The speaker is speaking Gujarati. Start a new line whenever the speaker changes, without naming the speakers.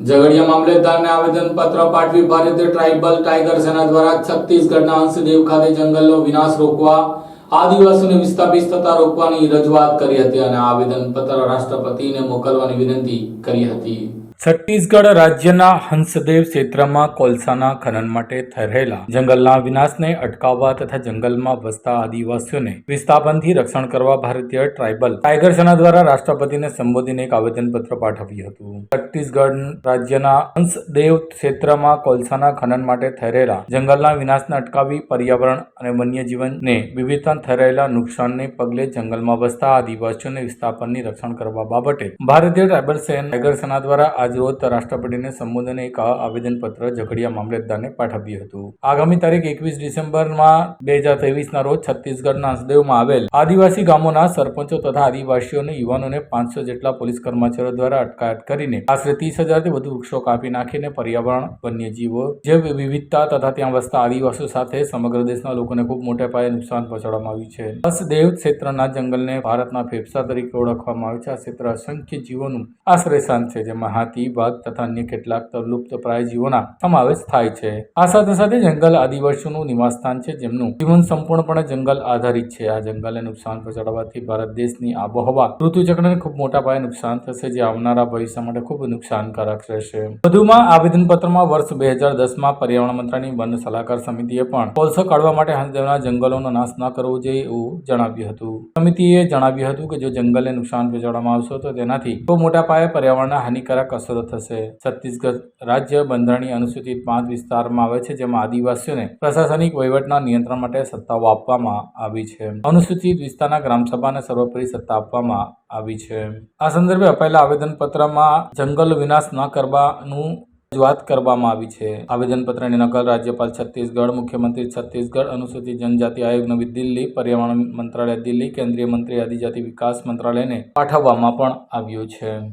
ઝઘડિયા મામલતદારને આવેદનપત્ર પાઠવી ભારતીય ટ્રાઇબલ ટાઈગર સેના દ્વારા છત્તીસગઢના અંશદેવ ખાતે જંગલનો વિનાશ રોકવા, આદિવાસીઓને વિસ્થાપિત થતા રોકવાની રજૂઆત કરી હતી અને આવેદનપત્ર રાષ્ટ્રપતિને મોકલવાની વિનંતી કરી હતી. છત્તીસગઢ રાજ્યના હંસદેવ ક્ષેત્રમાં કોલસાના ખનન માટે થઈ રહેલા જંગલના વિનાશને અટકાવવા તથા જંગલમાં વસતા આદિવાસીઓને વિસ્થાપનથી રક્ષણ કરવા ભારતીય ટ્રાઇબલ ટાઈગર સેના દ્વારા રાષ્ટ્રપતિને સંબોધીને એક આવેદનપત્ર પાઠવ્યું હતું. છત્તીસગઢ રાજ્યના હંસદેવ ક્ષેત્રમાં કોલસાના ખનન માટે થઈ રહેલા જંગલના વિનાશને અટકાવી પર્યાવરણ અને વન્યજીવનને વિવિધતા થઈ રહેલા નુકસાનને પગલે જંગલમાં વસતા આદિવાસીઓને વિસ્થાપનની રક્ષણ કરવા બાબતે ભારતીય ટ્રાઇબલ સેના ટાઈગર સેના દ્વારા આજરોજ રાષ્ટ્રપતિને સંબોધન એક આવેદનપત્ર ઝઘડિયા મામલતદારને પાઠવ્યું હતું. આગામી તારીખ એકવીસ ડિસેમ્બરમાં બે હજાર ત્રેવીસના રોજ છત્તીસગઢના હસદેવમાં આવેલ આદિવાસી ગામોના સરપંચો તથા આદિવાસીઓને યુવાનોને પાંચસો જેટલા પોલીસ કર્મચારીઓ દ્વારા અટકાયત કરીને આશરે ત્રીસ હજારથી વધુ વૃક્ષો કાપી નાખીને પર્યાવરણ, વન્યજીવો, જૈવ વિવિધતા તથા ત્યાં વસતા આદિવાસીઓ સાથે સમગ્ર દેશના લોકોને ખૂબ મોટા પાયે નુકસાન પહોંચાડવામાં આવ્યું છે. હસદેવ ક્ષેત્રના જંગલને ભારતના ફેફસા તરીકે ઓળખવામાં આવે છે. આ ક્ષેત્ર અસંખ્ય જીવોનું આશ્રયસ્થાન છે, જેમાં હાથી વાઘ તથા અન્ય કેટલાક લુપ્ત પ્રાય જીવોના સમાવેશ થાય છે. આ સાથે સાથે જંગલ આદિવાસીઓનું નિવાસસ્થાન છે, જેમનું જીવન સંપૂર્ણપણે જંગલ આધારિત છે. આ જંગલને નુકસાન પહોંચાડવાથી ભારત દેશની આબોહવા, ઋતુચક્રને ખૂબ મોટા પાયે નુકસાન થશે, જે આવનારા ભવિષ્ય માટે ખૂબ નુકસાનકારક રહેશે. વધુમાં આવેદનપત્રમાં વર્ષ બે હજાર દસમાં પર્યાવરણ મંત્રાલયની વન સલાહકાર સમિતિએ પણ કોલસો કાઢવા માટે હંસદેવના જંગલોનો નાશ ન કરવો જોઈએ એવું જણાવ્યું હતું. સમિતિએ જણાવ્યું હતું કે જો જંગલને નુકસાન પહોંચાડવામાં આવશે તો તેનાથી ખૂબ મોટા પાયે પર્યાવરણના હાનિકારક અસરો થશે. છત્તીસગઢ રાજ્ય બંધારણીય અનુસૂચિત પાંચ વિસ્તારમાં આવે છે, જેમાં આદિવાસીઓને પ્રશાસનિક વહીવટના નિયંત્રણ માટે સત્તાઓ આપવામાં આવી છે. અનુસૂચિત વિસ્તારના ગ્રામસભાને સર્વોપરી સત્તા આપવામાં આવી છે. આ સંદર્ભે અપાયેલા આવેદનપત્રમાં જંગલ વિનાશ ન કરવાનું રજૂઆત કરવામાં આવી છે. આવેદનપત્રની નકલ રાજ્યપાલ છત્તીસગઢ, મુખ્યમંત્રી છત્તીસગઢ, અનુસૂચિત જનજાતિ આયોગ નવી દિલ્હી, પર્યાવરણ મંત્રાલય દિલ્હી, કેન્દ્રીય મંત્રી આદિજાતિ વિકાસ મંત્રાલયને પાઠવવામાં પણ આવ્યું છે.